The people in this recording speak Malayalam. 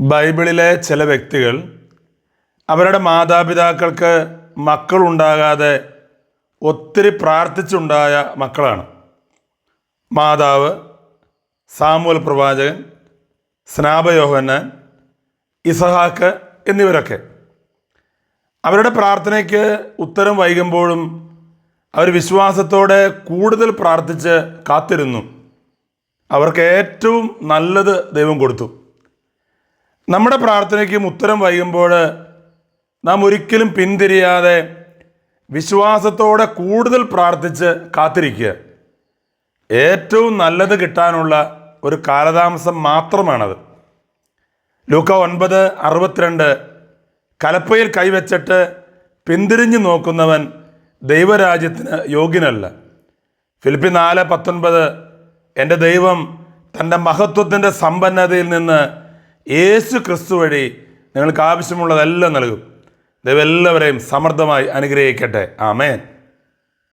ബൈബിളിലെ ചില വ്യക്തികൾ അവരുടെ മാതാപിതാക്കൾക്ക് മക്കളുണ്ടാകാതെ ഒത്തിരി പ്രാർത്ഥിച്ചുണ്ടായ മക്കളാണ്. മാതാവ് സാമുവൽ പ്രവാചകൻ സ്നാപയോഹന്നാൻ ഇസഹാക്ക് എന്നിവരൊക്കെ. അവരുടെ പ്രാർത്ഥനയ്ക്ക് ഉത്തരം വൈകുമ്പോഴും അവർ വിശ്വാസത്തോടെ കൂടുതൽ പ്രാർത്ഥിച്ച് കാത്തിരുന്നു. അവർക്ക് ഏറ്റവും നല്ലത് ദൈവം കൊടുത്തു. നമ്മുടെ പ്രാർത്ഥനയ്ക്കും ഉത്തരം വൈകുമ്പോൾ നാം ഒരിക്കലും പിന്തിരിയാതെ വിശ്വാസത്തോടെ കൂടുതൽ പ്രാർത്ഥിച്ച് കാത്തിരിക്കുക. ഏറ്റവും നല്ലത് കിട്ടാനുള്ള ഒരു കാലതാമസം മാത്രമാണത്. ലൂക്ക ഒൻപത് അറുപത്തിരണ്ട് കലപ്പയിൽ കൈവച്ചിട്ട് പിന്തിരിഞ്ഞു നോക്കുന്നവൻ ദൈവരാജ്യത്തിന് യോഗ്യനല്ല. ഫിലിപ്പി നാല് പത്തൊൻപത് എന്റെ ദൈവം തന്റെ മഹത്വത്തിന്റെ സമ്പന്നതയിൽ നിന്ന് യേശു ക്രിസ്തു വഴി നിങ്ങൾക്ക് ആവശ്യമുള്ളതെല്ലാം നൽകും. ദൈവം എല്ലാവരെയും സമൃദ്ധമായി അനുഗ്രഹിക്കട്ടെ. ആമേൻ.